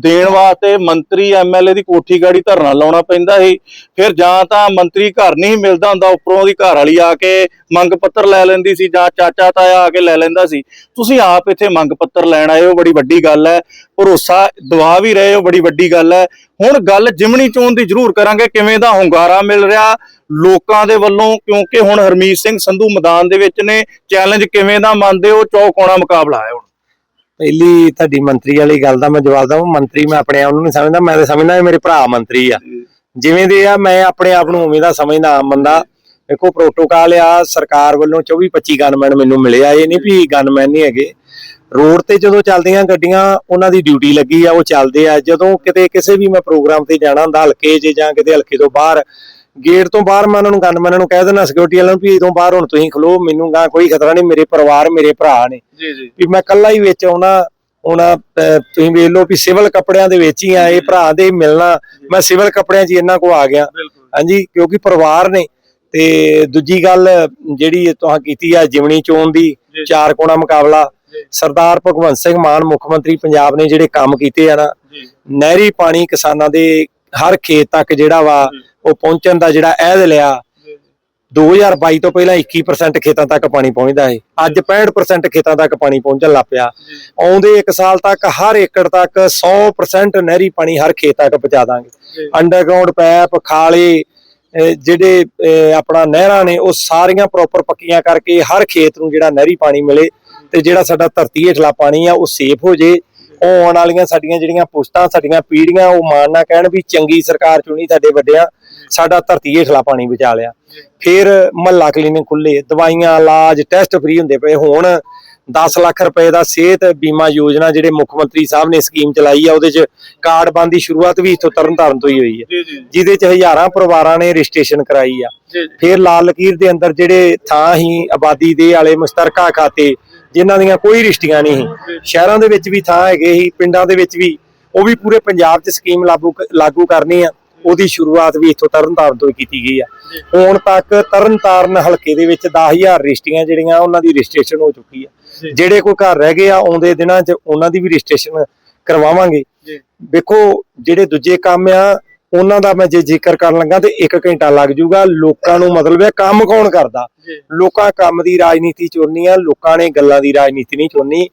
ਦੇਣ ਵਾਸਤੇ ਮੰਤਰੀ ਐਮਐਲਏ ਦੀ ਕੋਠੀ ਗਾੜੀ ਧਰਨਾ ਲਾਉਣਾ ਪੈਂਦਾ ਸੀ। ਫਿਰ ਜਾਂ ਤਾਂ ਮੰਤਰੀ ਘਰ ਨਹੀਂ ਮਿਲਦਾ ਹੁੰਦਾ, ਉੱਪਰੋਂ ਦੀ ਘਰ ਵਾਲੀ ਆ ਕੇ ਮੰਗ ਪੱਤਰ ਲੈ ਲੈਂਦੀ ਸੀ ਜਾਂ ਚਾਚਾ ਤਾਇਆ ਆ ਕੇ ਲੈ ਲੈਂਦਾ ਸੀ। ਤੁਸੀਂ ਆਪ ਇੱਥੇ ਮੰਗ ਪੱਤਰ ਲੈਣ ਆਏ ਹੋ, ਬੜੀ ਵੱਡੀ ਗੱਲ ਹੈ। ਭਰੋਸਾ ਦਵਾ ਵੀ ਰਹੇ ਹੋ, ਬੜੀ ਵੱਡੀ ਗੱਲ ਹੈ। ਹੁਣ ਗੱਲ ਜਿਮਣੀ ਚੋਣ ਦੀ ਜ਼ਰੂਰ ਕਰਾਂਗੇ, ਕਿਵੇਂ ਦਾ ਹੁੰਗਾਰਾ ਮਿਲ ਰਿਹਾ, ਲੋਕਾਂ ਦੇ ਵੱਲੋਂ, ਕਿਉਂਕਿ ਹੁਣ ਹਰਮੀਤ ਸਿੰਘ ਸੰਧੂ ਮੈਦਾਨ ਦੇ ਵਿੱਚ ਨੇ ਚੈਲੰਜ ਕਿਵੇਂ ਦਾ ਮੰਨਦੇ ਹੋ, ਚੌਕੋਣਾ ਮੁਕਾਬਲਾ ਹੈ ਹੁਣ। ਪਹਿਲੀ ਤੁਹਾਡੀ ਮੰਤਰੀ ਵਾਲੀ ਗੱਲ ਦਾ ਮੈਂ ਜਵਾਬ ਦਵਾਂ। ਮੰਤਰੀ ਮੈਂ ਆਪਣੇ ਆਪ ਨੂੰ ਨਹੀਂ ਸਮਝਦਾ ਮੈਂ ਤਾਂ ਸਮਝਦਾ ਮੇਰੇ ਭਰਾ ਮੰਤਰੀ ਆ। ਜਿਵੇਂ ਦੇ ਆ ਮੈਂ ਆਪਣੇ ਆਪ ਨੂੰ ਉਵੇਂ ਦਾ ਸਮਝਦਾ ਆਮ ਬੰਦਾ। ਦੇਖੋ ਪ੍ਰੋਟੋਕਾਲ ਆ ਸਰਕਾਰ ਵੱਲੋਂ 24 25 ਗਨਮੈਨ ਮੈਨੂੰ ਮਿਲੇ ਆ ਇਹ ਨਹੀਂ ਵੀ ਗਨਮੈਨ ਨਹੀਂ ਹੈਗੇ। ਰੋਡ ਤੇ ਜਦੋਂ ਚੱਲਦੀਆਂ ਗੱਡੀਆਂ ਉਹਨਾਂ ਦੀ ਡਿਊਟੀ ਲੱਗੀ ਆ ਉਹ ਚੱਲਦੇ ਆ। ਜਦੋਂ ਕਿਤੇ ਕਿਸੇ ਵੀ ਮੈਂ ਪ੍ਰੋਗਰਾਮ ਤੇ ਜਾਣਾ ਹੁੰਦਾ ਹਲਕੇ 'ਚ ਜਾਂ ਕਿਤੇ ਹਲਕੇ ਤੋਂ ਬਾਹਰ ਗੇਟ ਤੋਂ ਬਾਹਰ ਮੈਂ ਉਹਨਾਂ ਨੂੰ ਗਨਮੈਨਾਂ ਨੂੰ ਕਹਿ ਦਿੰਦਾ ਸਿਕਿਉਰਿਟੀ ਵਾਲਿਆਂ ਨੂੰ ਵੀ ਇਦੋਂ ਬਾਹਰ ਹੁਣ ਤੁਸੀਂ ਖਲੋ ਮੈਨੂੰ ਗਾ ਕੋਈ ਖਤਰਾ ਨਹੀਂ ਮੇਰੇ ਪਰਿਵਾਰ ਮੇਰੇ ਭਰਾ ਨੇ ਜੀ ਜੀ ਵੀ ਮੈਂ ਕੱਲਾ ਹੀ ਵਿੱਚ ਆਉਣਾ ਹੁਣ ਤੁਸੀਂ ਵੇਖ ਲਓ ਵੀ ਸਿਵਲ ਕੱਪੜਿਆਂ ਦੇ ਵਿੱਚ ਹੀ ਆ ਇਹ ਭਰਾ ਦੇ ਮਿਲਣਾ ਮੈਂ ਸਿਵਲ ਕੱਪੜਿਆਂ 'ਚ ਇਹਨਾਂ ਕੋ ਆ ਗਿਆ ਹਾਂਜੀ ਕਿਉਂਕਿ ਪਰਿਵਾਰ ਨੇ ਤੇ ਦੂਜੀ ਗੱਲ ਜਿਹੜੀ ਤੁਹਾਂ ਕੀਤੀ ਆ ਜਿਮਣੀ ਚੋਣ ਦੀ। ਚਾਰ ਕੋਣਾ ਮੁਕਾਬਲਾ। ਸਰਦਾਰ ਭਗਵੰਤ ਸਿੰਘ ਮਾਨ ਮੁੱਖ ਮੰਤਰੀ ਪੰਜਾਬ ਨੇ ਜਿਹੜੇ ਕੰਮ ਕੀਤੇ ਆ ਨਾ ਨਹਿਰੀ ਪਾਣੀ ਕਿਸਾਨਾਂ ਦੇ ਹਰ ਖੇਤ ਤੱਕ ਜਿਹੜਾ ਵਾ। ਉਹ ਪਹੁੰਚਣ ਦਾ ਜਿਹੜਾ ਅਹਿਦ ਲਿਆ 2022 ਤੋਂ ਪਹਿਲਾਂ 21% ਖੇਤਾਂ ਤੱਕ ਪਾਣੀ ਪਹੁੰਚਦਾ ਹੈ ਅੱਜ 65% ਖੇਤਾਂ ਤੱਕ ਪਾਣੀ ਪਹੁੰਚਣ ਲੱਗ ਪਿਆ। ਆਉਂਦੇ 1 ਸਾਲ ਤੱਕ ਹਰ ਏਕੜ ਤੱਕ 100% ਨਹਿਰੀ ਪਾਣੀ ਹਰ ਖੇਤ ਤੱਕ ਪਹੁੰਚਾ ਦਾਂਗੇ। ਅੰਡਰਗਰਾਉਂਡ ਪੈਪ ਖਾਲੇ ਜਿਹੜੇ ਆਪਣਾ ਨਹਿਰਾਂ ਨੇ ਉਹ ਸਾਰੀਆਂ ਪ੍ਰੋਪਰ ਪੱਕੀਆਂ ਕਰਕੇ ਹਰ ਖੇਤ ਨੂੰ ਜਿਹੜਾ ਨਹਿਰੀ ਪਾਣੀ ਮਿਲੇ ਤੇ ਜਿਹੜਾ ਸਾਡਾ ਧਰਤੀ ਹੇਠਲਾ ਪਾਣੀ ਆ ਉਹ ਸੇਫ ਹੋ ਜੇ। ਉਹ ਆਉਣ ਵਾਲੀਆਂ ਸਾਡੀਆਂ ਜਿਹੜੀਆਂ ਪੁਸ਼ਤਾਂ ਸਾਡੀਆਂ ਪੀੜ੍ਹੀਆਂ ਉਹ ਮਾਣ ਨਾ ਕਹਿਣ ਵੀ ਚੰਗੀ ਸਰਕਾਰ ਚੁਣੀ ਸਾਡੇ ਵੱਡਿਆਂ। ਸਾਡਾ ਧਰਤੀ ਹੇਠਲਾ ਪਾਣੀ ਬਚਾ ਲਿਆ। ਫਿਰ ਮਹੱਲਾ ਕਲੀਨਿਕ ਖੁੱਲੇ ਦਵਾਈਆਂ ਇਲਾਜ ਟੈਸਟ ਫ੍ਰੀ ਹੁੰਦੇ ਪਏ। ਹੁਣ 10 ਲੱਖ ਰੁਪਏ ਦਾ ਸਿਹਤ ਬੀਮਾ ਯੋਜਨਾ ਜਿਹੜੇ ਮੁੱਖ ਮੰਤਰੀ ਸਾਹਿਬ ਨੇ ਸਕੀਮ ਚਲਾਈ ਆ ਉਹਦੇ 'ਚ ਕਾਰਡ ਬੰਦ ਦੀ ਸ਼ੁਰੂਆਤ ਵੀ ਇੱਥੋਂ ਤਰਨਤਾਰਨ ਤੋਂ ਹੀ ਹੋਈ ਹੈ ਜਿਹਦੇ 'ਚ ਹਜ਼ਾਰਾਂ ਪਰਿਵਾਰਾਂ ਨੇ ਰਜਿਸਟ੍ਰੇਸ਼ਨ ਕਰਾਈ ਆ। ਫਿਰ ਲਾਲ ਲਕੀਰ ਦੇ ਅੰਦਰ ਜਿਹੜੇ ਥਾਂ ਹੀ ਆਬਾਦੀ ਦੇ ਵਾਲੇ ਮੁਸ਼ਤਰਕਾ ਖਾਤੇ ਜਿਨ੍ਹਾਂ ਦੀਆਂ ਕੋਈ ਰਿਸ਼ਤੀਆਂ ਨਹੀਂ ਸੀ। ਸ਼ਹਿਰਾਂ ਦੇ ਵਿੱਚ ਵੀ ਥਾਂ ਹੈਗੇ ਸੀ ਪਿੰਡਾਂ ਦੇ ਵਿੱਚ ਵੀ ਉਹ ਵੀ ਪੂਰੇ ਪੰਜਾਬ 'ਚ ਸਕੀਮ ਲਾਗੂ ਲਾਗੂ ਕਰਨੀ ਆ। ਉਹਦੀ ਸ਼ੁਰੂਆਤ ਵੀ ਇੱਥੋਂ ਤਰਨਤਾਰਨ ਤੋਂ ਕੀਤੀ ਗਈ ਆ। ਹੁਣ ਤੱਕ ਤਰਨਤਾਰਨ ਹਲਕੇ ਦੇ ਵਿੱਚ 10000 ਰਜਿਸਟਰੀਆਂ ਜਿਹੜੀਆਂ ਉਹਨਾਂ ਦੀ ਰਜਿਸਟ੍ਰੇਸ਼ਨ ਹੋ ਚੁੱਕੀ ਆ। ਜਿਹੜੇ ਕੋਈ ਘਰ ਰਹਿ ਗਏ ਆ ਆਉਂਦੇ ਦਿਨਾਂ 'ਚ ਉਹਨਾਂ ਦੀ ਵੀ ਰਜਿਸਟ੍ਰੇਸ਼ਨ ਕਰਵਾਵਾਂਗੇ। ਵੇਖੋ ਜਿਹੜੇ ਦੂਜੇ ਕੰਮ ਆ ਉਹਨਾਂ ਦਾ ਮੈਂ ਜੇ ਜ਼ਿਕਰ ਕਰਨ ਲੱਗਾ ਤੇ 1 ਘੰਟਾ ਲੱਗ ਜਾਊਗਾ। ਲੋਕਾਂ ਨੂੰ ਮਤਲਬ ਹੈ ਕੰਮ ਕੌਣ ਕਰਦਾ? ਲੋਕਾਂ ਕੰਮ ਦੀ ਰਾਜਨੀਤੀ ਚੁਣਨੀ ਆ ਲੋਕਾਂ ਨੇ ਗੱਲਾਂ ਦੀ ਰਾਜਨੀਤੀ ਨਹੀਂ ਚੁਣਨੀ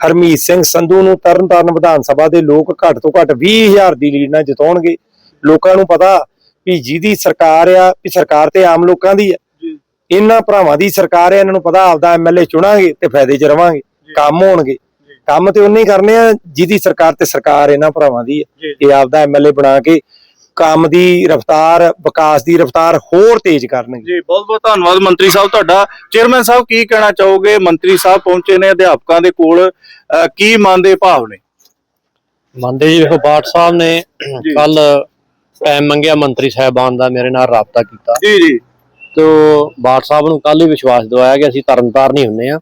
ਹਰਮੀਤ ਸਿੰਘ ਸੰਧੂ ਨੂੰ ਤਰਨਤਾਰਨ ਵਿਧਾਨ ਸਭਾ ਦੇ ਲੋਕ ਘੱਟ ਤੋਂ ਘੱਟ 20000 ਦੀ ਲੀਡ ਨਾਲ ਜਿਤਾਉਣਗੇ। ਲੋਕਾਂ ਨੂੰ ਪਤਾ ਵੀ ਜਿਹਦੀ ਸਰਕਾਰ ਆ ਵੀ ਸਰਕਾਰ ਤੇ ਆਮ ਲੋਕਾਂ ਦੀ ਆ। ਜੀ। ਇਹਨਾਂ ਭਰਾਵਾਂ ਦੀ ਸਰਕਾਰ ਹੈ ਇਹਨਾਂ ਨੂੰ ਪਤਾ ਆਪਦਾ ਐਮਐਲਏ ਚੁਣਾਂਗੇ ਤੇ ਫਾਇਦੇ 'ਚ ਰਵਾਂਗੇ ਕੰਮ ਹੋਣਗੇ। ਕੰਮ ਤੇ ਉਹਨੇ ਹੀ ਕਰਨੇ ਆ ਜਿਹਦੀ ਸਰਕਾਰ ਤੇ ਸਰਕਾਰ ਇਹਨਾਂ ਭਰਾਵਾਂ ਦੀ ਜੀ। ਇਹ ਆਪਦਾ ਐਮਐਲਏ ਬਣਾ ਕੇ ਕੰਮ ਦੀ ਰਫਤਾਰ ਵਿਕਾਸ ਦੀ ਰਫਤਾਰ ਹੋਰ ਤੇਜ਼ ਕਰਨਗੇ। ਜੀ ਬਹੁਤ ਬਹੁਤ ਧੰਨਵਾਦ ਮੰਤਰੀ ਸਾਹਿਬ ਤੁਹਾਡਾ। ਚੇਅਰਮੈਨ ਸਾਹਿਬ ਕੀ ਕਹਿਣਾ ਚਾਹੋਗੇ? ਮੰਤਰੀ ਸਾਹਿਬ ਪਹੁੰਚੇ ਨੇ ਅਧਿਆਪਕਾਂ ਦੇ ਕੋਲ। ਕੀ ਮਨ ਦੇ ਭਾਵ ਨੇ? ਮੰਨਦੇ ਜੀ ਵੇਖੋ ਬਾਟ ਸਾਹਿਬ ਨੇ ਕੱਲ ਮੰਗਿਆ ਮੰਤਰੀ ਸਾਹਿਬਾਨ ਦਾ ਮੇਰੇ ਨਾਲ ਰਾਬਤਾ ਕੀਤਾ। ਜੀ ਜੀ। ਤੋ ਬਾਟ ਸਾਹਿਬ ਨੂੰ ਕੱਲ ਹੀ ਵਿਸ਼ਵਾਸ ਦਿਵਾਇਆ ਕਿ ਅਸੀਂ ਤਰਨਤਾਰਨ ਹੀ ਹੁੰਨੇ ਆ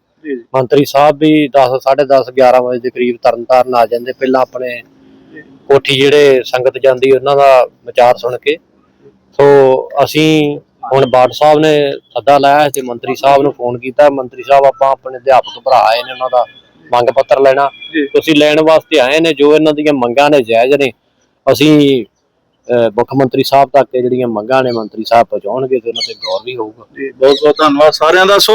ਮੰਤਰੀ ਸਾਹਿਬ ਵੀ 10 10:30 11 ਵਜੇ ਦੇ ਕਰੀਬ ਤਰਨਤਾਰਨ ਆ ਜਾਂਦੇ। ਪਹਿਲਾਂ ਆਪਣੇ ਕੋਠੀ ਜਿਹੜੇ ਸੰਗਤ ਜਾਂਦੀ ਉਹਨਾਂ ਦਾ ਵਿਚਾਰ ਸੁਣ ਕੇ। ਸੋ ਅਸੀਂ ਹੁਣ ਬਾਟ ਸਾਹਿਬ ਨੇ ਸੱਦਾ ਲਾਇਆ ਤੇ ਮੰਤਰੀ ਸਾਹਿਬ ਨੂੰ ਫੋਨ ਕੀਤਾ। ਮੰਤਰੀ ਸਾਹਿਬ ਆਪਾਂ ਆਪਣੇ ਅਧਿਆਪਕ ਭਰਾ ਆਏ ਨੇ ਉਹਨਾਂ ਦਾ ਮੰਗ ਪੱਤਰ ਲੈਣਾ। ਤੁਸੀਂ ਲੈਣ ਵਾਸਤੇ ਆਏ ਨੇ ਜੋ ਇਹਨਾਂ ਦੀਆਂ ਮੰਗਾਂ ਨੇ ਜਾਇਜ਼ ਨੇ। ਅਸੀਂ ਮੁੱਖ ਮੰਤਰੀ ਸਾਹਿਬ ਤੱਕ ਜਿਹੜੀਆਂ ਮੰਗਾਂ ਨੇ ਮੰਤਰੀ ਸਾਹਿਬ ਪਹੁੰਚਾਉਣਗੇ ਤੇ ਉਹਨਾਂ ਤੇ ਗੌਰ ਵੀ ਹੋਊਗਾ। ਬਹੁਤ ਬਹੁਤ ਧੰਨਵਾਦ ਸਾਰਿਆਂ ਦਾ। ਸੋ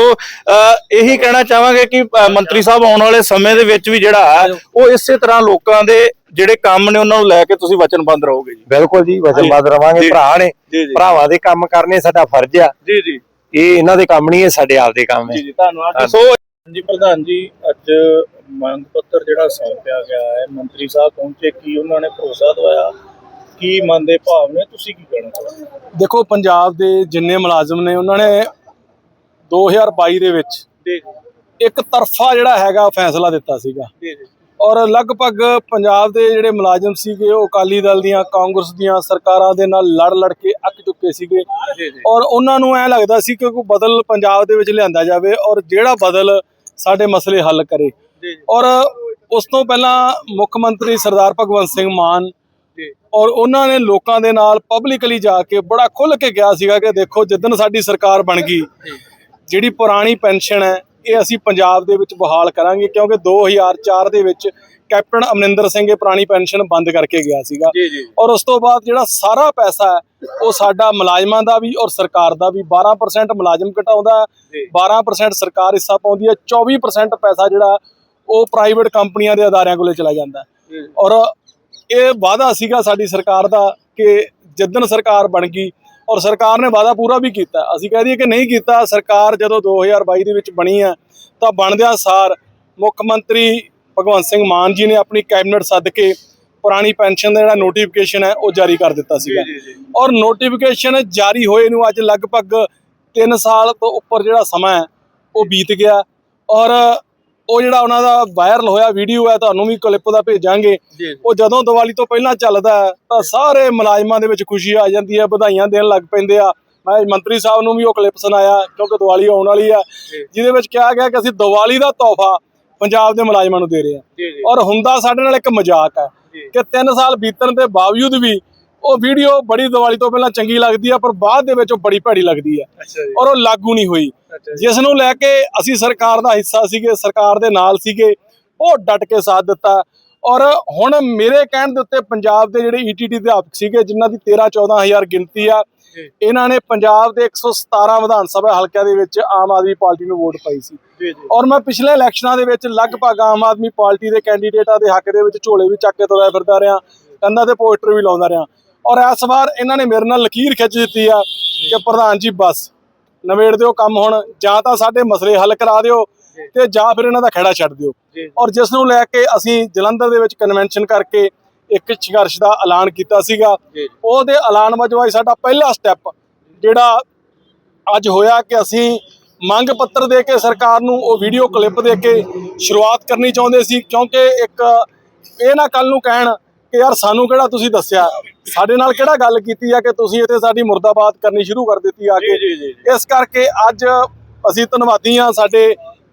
ਇਹੀ ਕਹਿਣਾ ਚਾਹਾਂਗੇ ਕਿ ਮੰਤਰੀ ਸਾਹਿਬ ਆਉਣ ਵਾਲੇ ਸਮੇਂ ਦੇ ਵਿੱਚ ਵੀ ਜਿਹੜਾ ਉਹ ਇਸੇ ਤਰ੍ਹਾਂ ਲੋਕਾਂ ਦੇ ਜਿਹੜੇ ਕੰਮ ਨੇ ਉਹਨਾਂ ਨੂੰ ਲੈ ਕੇ ਤੁਸੀਂ ਵਚਨਬੱਧ ਰਹੋਗੇ ਜੀ। ਬਿਲਕੁਲ ਜੀ ਵਚਨਬੱਧ ਰਵਾਂਗੇ। ਭਰਾ ਨੇ ਭਰਾਵਾਂ ਦੇ ਕੰਮ ਕਰਨੇ ਸਾਡਾ ਫਰਜ਼ ਆ। ਜੀ ਜੀ। ਇਹ ਇਹਨਾਂ ਦੇ ਕੰਮ ਨਹੀਂ ਇਹ ਸਾਡੇ ਆਪਦੇ ਕੰਮ ਜੀ ਹੈ ਜੀ ਧੰਨਵਾਦ ਜੀ। ਸੋ ਜੀ ਪ੍ਰਧਾਨ ਜੀ ਅੱਜ ਮੰਗ ਪੱਤਰ ਜਿਹੜਾ ਸੌਂਪਿਆ ਗਿਆ ਹੈ ਮੰਤਰੀ ਸਾਹਿਬ ਪਹੁੰਚੇ ਕੀ ਉਹਨਾਂ ਨੇ ਭਰੋਸਾ ਦਵਾਇਆ? ਕੀ ਮਨ ਦੇ ਭਾਵ ਨੇ? ਤੁਸੀਂ ਕੀ ਕਹਿਣਾ ਚਾਹੋਗੇ? ਦੇਖੋ ਪੰਜਾਬ ਦੇ ਜਿੰਨੇ ਮੁਲਾਜ਼ਮ ਨੇ ਉਹਨਾਂ ਨੇ 2022 ਦੇ ਵਿੱਚ ਇੱਕ ਤਰਫਾ ਜਿਹੜਾ ਹੈਗਾ ਫੈਸਲਾ ਦਿੱਤਾ ਸੀਗਾ। ਔਰ ਲਗਭਗ ਪੰਜਾਬ ਦੇ ਜਿਹੜੇ ਮੁਲਾਜ਼ਮ ਸੀਗੇ ਉਹ ਅਕਾਲੀ ਦਲ ਦੀਆਂ ਕਾਂਗਰਸ ਦੀਆਂ ਸਰਕਾਰਾਂ ਦੇ ਨਾਲ ਲੜ ਲੜ ਕੇ ਅੱਕ ਚੁੱਕੇ ਸੀਗੇ। ਔਰ ਉਹਨਾਂ ਨੂੰ ਐ ਲੱਗਦਾ ਸੀ ਕਿ ਕੋਈ ਬਦਲ ਪੰਜਾਬ ਦੇ ਵਿੱਚ ਲਿਆਂਦਾ ਜਾਵੇ ਔਰ ਜਿਹੜਾ ਬਦਲ ਸਾਡੇ ਮਸਲੇ ਹੱਲ ਕਰੇ। ਔਰ ਉਸ ਤੋਂ ਪਹਿਲਾਂ ਮੁੱਖ ਮੰਤਰੀ ਸਰਦਾਰ ਭਗਵੰਤ ਸਿੰਘ ਮਾਨ ਔਰ ਉਹਨਾਂ ਨੇ ਲੋਕਾਂ ਦੇ ਨਾਲ ਪਬਲਿਕਲੀ ਜਾ ਕੇ ਬੜਾ ਖੁੱਲ ਕੇ ਕਿਹਾ ਸੀਗਾ ਕਿ ਦੇਖੋ ਜਿੱਦਣ ਸਾਡੀ ਸਰਕਾਰ ਬਣ ਗਈ ਜਿਹੜੀ ਪੁਰਾਣੀ ਪੈਨਸ਼ਨ ਹੈ ਇਹ ਅਸੀਂ ਪੰਜਾਬ ਦੇ ਵਿੱਚ ਬਹਾਲ ਕਰਾਂਗੇ ਕਿਉਂਕਿ 2004 ਦੇ ਵਿੱਚ ਕੈਪਟਨ ਅਮਰਿੰਦਰ ਸਿੰਘ ਇਹ ਪੁਰਾਣੀ ਪੈਨਸ਼ਨ ਬੰਦ ਕਰਕੇ ਗਿਆ ਸੀਗਾ ਔਰ ਉਸ ਤੋਂ ਬਾਅਦ ਜਿਹੜਾ ਸਾਰਾ ਪੈਸਾ ਉਹ ਸਾਡਾ ਮੁਲਾਜ਼ਮਾਂ ਦਾ ਵੀ ਔਰ ਸਰਕਾਰ ਦਾ ਵੀ 12% ਮੁਲਾਜ਼ਮ ਘਟਾਉਂਦਾ ਹੈ, ਜੀ। 12% ਸਰਕਾਰ ਹਿੱਸਾ ਪਾਉਂਦੀ ਹੈ 24% ਪੈਸਾ ਜਿਹੜਾ ਉਹ ਪ੍ਰਾਈਵੇਟ ਕੰਪਨੀਆਂ ਦੇ ਅਦਾਰਿਆਂ ਕੋਲੇ ਚਲਾ ਜਾਂਦਾ। ਔਰ ਇਹ ਵਾਅਦਾ ਸੀਗਾ ਸਾਡੀ ਸਰਕਾਰ ਦਾ ਕਿ ਜਿੱਦਣ ਸਰਕਾਰ ਬਣ ਗਈ ਔਰ ਸਰਕਾਰ ਨੇ ਵਾਅਦਾ ਪੂਰਾ ਵੀ ਕੀਤਾ। ਅਸੀਂ ਕਹਿ ਦਈਏ ਕਿ ਨਹੀਂ ਕੀਤਾ ਸਰਕਾਰ ਜਦੋਂ 2022 ਦੇ ਵਿੱਚ ਬਣੀ ਆ ਤਾਂ ਬਣਦਿਆਂ ਸਾਰ ਮੁੱਖ ਮੰਤਰੀ ਭਗਵੰਤ ਸਿੰਘ ਮਾਨ ਜੀ ਨੇ ਆਪਣੀ ਕੈਬਨਿਟ ਸੱਦ ਕੇ ਪੁਰਾਣੀ ਪੈਨਸ਼ਨ ਦਾ ਜਿਹੜਾ ਨੋਟੀਫਿਕੇਸ਼ਨ ਹੈ ਉਹ ਜਾਰੀ ਕਰ ਦਿੱਤਾ ਸੀਗਾ। ਔਰ ਨੋਟੀਫਿਕੇਸ਼ਨ ਜਾਰੀ ਹੋਏ ਨੂੰ ਅੱਜ ਲਗਭਗ 3 ਸਾਲ ਤੋਂ ਉੱਪਰ ਜਿਹੜਾ ਸਮਾਂ ਹੈ ਉਹ ਬੀਤ ਗਿਆ। ਔਰ ਉਹ ਜਿਹੜਾ ਉਹਨਾਂ ਦਾ ਵਾਇਰਲ ਹੋਇਆ ਵੀਡੀਓ ਹੈ ਤੁਹਾਨੂੰ ਵੀ ਕਲਿੱਪ ਦਾ ਭੇਜਾਂਗੇ। ਉਹ ਜਦੋਂ ਦੀਵਾਲੀ ਤੋਂ ਪਹਿਲਾਂ ਚੱਲਦਾ ਤਾਂ ਸਾਰੇ ਮੁਲਾਜ਼ਮਾਂ ਦੇ ਵਿੱਚ ਖੁਸ਼ੀ ਆ ਜਾਂਦੀ ਹੈ ਵਧਾਈਆਂ ਦੇਣ ਲੱਗ ਪੈਂਦੇ ਆ। ਮੈਂ ਮੰਤਰੀ ਸਾਹਿਬ ਨੂੰ ਵੀ ਉਹ ਕਲਿੱਪ ਸੁਣਾਇਆ ਕਿਉਂਕਿ ਦੀਵਾਲੀ ਆਉਣ ਵਾਲੀ ਆ। ਜਿਹਦੇ ਵਿੱਚ ਕਿਹਾ ਗਿਆ ਕਿ ਅਸੀਂ ਦੀਵਾਲੀ ਦਾ ਤੋਹਫਾ ਪੰਜਾਬ ਦੇ ਮੁਲਾਜ਼ਮਾਂ ਨੂੰ ਦੇ ਰਹੇ ਜੀ ਔਰ ਹੁੰਦਾ ਸਾਡੇ ਨਾਲ ਇੱਕ ਮਜ਼ਾਕ ਹੈ। ਕਿ 3 ਸਾਲ ਬੀਤਣ ਦੇ ਬਾਵਜੂਦ ਵੀ ਉਹ ਵੀਡੀਓ ਬੜੀ ਦੀਵਾਲੀ ਤੋਂ ਪਹਿਲਾਂ ਚੰਗੀ ਲੱਗਦੀ ਆ ਪਰ ਬਾਅਦ ਦੇ ਵਿੱਚ ਉਹ ਬੜੀ ਭੈੜੀ ਲੱਗਦੀ ਆ। ਔਰ ਉਹ ਲਾਗੂ ਨਹੀਂ ਹੋਈ। ਜਿਸ ਨੂੰ ਲੈ ਕੇ ਅਸੀਂ ਸਰਕਾਰ ਦਾ ਹਿੱਸਾ ਸੀਗੇ ਸਰਕਾਰ ਦੇ ਨਾਲ ਸੀਗੇ ਉਹ ਡਟ ਕੇ ਸਾਥ ਦਿੱਤਾ। ਔਰ ਹੁਣ ਮੇਰੇ ਕਹਿਣ ਦੇ ਉੱਤੇ ਪੰਜਾਬ ਦੇ ਜਿਹੜੇ ਈਟੀਟੀ ਅਧਿਆਪਕ ਸੀਗੇ ਜਿਨ੍ਹਾਂ ਦੀ 13 14000 ਗਿਣਤੀ ਆ। ਇਹਨਾਂ ਨੇ ਪੰਜਾਬ ਦੇ 117 ਵਿਧਾਨ ਸਭਾ ਹਲਕਿਆਂ ਦੇ ਵਿੱਚ ਆਮ ਆਦਮੀ ਪਾਰਟੀ ਨੂੰ ਵੋਟ ਪਾਈ ਸੀ। ਔਰ ਮੈਂ ਪਿਛਲੇ ਇਲੈਕਸ਼ਨਾਂ ਦੇ ਵਿੱਚ ਲਗਭਗ ਆਮ ਆਦਮੀ ਪਾਰਟੀ ਦੇ ਕੈਂਡੀਡੇਟਾਂ ਦੇ ਹੱਕ ਦੇ ਵਿੱਚ ਝੋਲੇ ਵੀ ਚੱਕ ਕੇ ਤੁਰਿਆ ਫਿਰਦਾ ਰਿਹਾ ਕੰਧਾਂ ਤੇ ਪੋਸਟਰ ਵੀ ਲਾਉਂਦਾ ਰਿਹਾ। ਔਰ ਇਸ ਵਾਰ ਇਹਨਾਂ ਨੇ ਮੇਰੇ ਨਾਲ ਲਕੀਰ ਖਿੱਚ ਦਿੱਤੀ ਆ ਕਿ ਪ੍ਰਧਾਨ ਜੀ ਬਸ ਨਵੇੜ ਦਿਓ ਕੰਮ ਹੁਣ ਜਾਂ ਤਾਂ ਸਾਡੇ ਮਸਲੇ ਹੱਲ ਕਰਾ ਦਿਓ ਤੇ ਜਾਂ ਫਿਰ ਇਹਨਾਂ ਦਾ ਖਹਿੜਾ ਛੱਡ ਦਿਓ। ਔਰ ਜਿਸ ਨੂੰ ਲੈ ਕੇ ਅਸੀਂ ਜਲੰਧਰ ਦੇ ਵਿੱਚ ਕਨਵੈਨਸ਼ਨ ਕਰਕੇ ਇੱਕ ਸੰਘਰਸ਼ ਦਾ ਐਲਾਨ ਕੀਤਾ ਸੀਗਾ। ਉਹਦੇ ਐਲਾਨ ਵਜੋਂ ਅੱਜ ਸਾਡਾ ਪਹਿਲਾ ਸਟੈਪ ਜਿਹੜਾ ਅੱਜ ਹੋਇਆ ਕਿ ਅਸੀਂ ਮੰਗ ਪੱਤਰ ਦੇ ਕੇ ਸਰਕਾਰ ਨੂੰ ਉਹ ਵੀਡੀਓ ਕਲਿੱਪ ਦੇ ਕੇ ਸ਼ੁਰੂਆਤ ਕਰਨੀ ਚਾਹੁੰਦੇ ਸੀ ਕਿਉਂਕਿ ਇੱਕ ਇਹ ਨਾ ਕੱਲ ਨੂੰ ਕਹਿਣ ਕਿ ਯਾਰ ਸਾਨੂੰ ਕਿਹੜਾ ਤੁਸੀਂ ਦੱਸਿਆ? ਸਾਡੇ ਨਾਲ ਕਿਹੜਾ ਗੱਲ ਕੀਤੀ ਆ ਕਿ ਤੁਸੀਂ ਇੱਥੇ ਸਾਡੀ ਮੁਰਦਾਬਾਦ ਕਰਨੀ ਸ਼ੁਰੂ ਕਰ ਦਿੱਤੀ ਆ ਕੇ? ਇਸ ਕਰਕੇ ਅੱਜ ਅਸੀਂ ਧੰਨਵਾਦੀ ਆ ਸਾਡੇ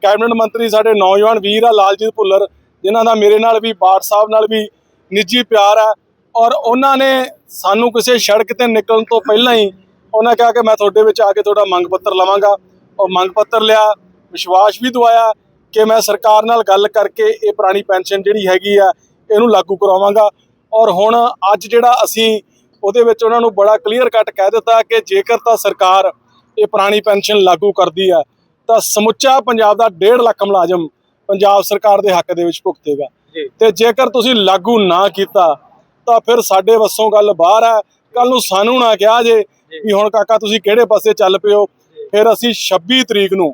ਕੈਬਨਿਟ ਮੰਤਰੀ ਸਾਡੇ ਨੌਜਵਾਨ ਵੀਰ ਆ ਲਾਲਜੀਤ ਭੁੱਲਰ ਜਿਨ੍ਹਾਂ ਦਾ ਮੇਰੇ ਨਾਲ ਵੀ ਬਾਟ ਸਾਹਿਬ ਨਾਲ ਵੀ ਨਿੱਜੀ ਪਿਆਰ ਹੈ ਔਰ ਉਹਨਾਂ ਨੇ ਸਾਨੂੰ ਕਿਸੇ ਸੜਕ ਤੇ ਨਿਕਲਣ ਤੋਂ ਪਹਿਲਾਂ ਹੀ ਉਹਨਾਂ ਕਿਹਾ ਕਿ ਮੈਂ ਤੁਹਾਡੇ ਵਿੱਚ ਆ ਕੇ ਤੁਹਾਡਾ ਮੰਗ ਪੱਤਰ ਲਵਾਂਗਾ। ਉਹ ਮੰਗ ਪੱਤਰ ਲਿਆ ਵਿਸ਼ਵਾਸ ਵੀ ਦਵਾਇਆ ਕਿ ਮੈਂ ਸਰਕਾਰ ਨਾਲ ਗੱਲ ਕਰਕੇ ਇਹ ਪੁਰਾਣੀ ਪੈਨਸ਼ਨ ਜਿਹੜੀ ਹੈਗੀ ਆ ਇਹਨੂੰ ਲਾਗੂ ਕਰਾਵਾਂਗਾ। ਔਰ ਹੁਣ ਅੱਜ ਜਿਹੜਾ ਅਸੀਂ ਉਹਦੇ ਵਿੱਚ ਉਹਨਾਂ ਨੂੰ ਬੜਾ ਕਲੀਅਰ ਕੱਟ ਕਹਿ ਦਿੱਤਾ ਕਿ ਜੇਕਰ ਤਾਂ ਸਰਕਾਰ ਇਹ ਪੁਰਾਣੀ ਪੈਨਸ਼ਨ ਲਾਗੂ ਕਰਦੀ ਆ ਤਾਂ ਸਮੁੱਚਾ ਪੰਜਾਬ ਦਾ 1.5 ਲੱਖ ਮੁਲਾਜ਼ਮ ਪੰਜਾਬ ਸਰਕਾਰ ਦੇ ਹੱਕ ਦੇ ਵਿੱਚ ਭੁਗਤੇਗਾ। ਤੇ ਜੇਕਰ ਤੁਸੀਂ ਲਾਗੂ ਨਾ ਕੀਤਾ ਤਾਂ ਫਿਰ ਸਾਡੇ ਵੱਸੋਂ ਗੱਲ ਬਾਹਰ ਹੈ ਕੱਲ ਨੂੰ ਸਾਨੂੰ ਨਾ ਕਿਹਾ ਜੇ ਵੀ ਹੁਣ ਕਾਕਾ ਤੁਸੀਂ ਕਿਹੜੇ ਪਾਸੇ ਚੱਲ ਪਿਓ? ਫਿਰ ਅਸੀਂ 26 ਤਰੀਕ ਨੂੰ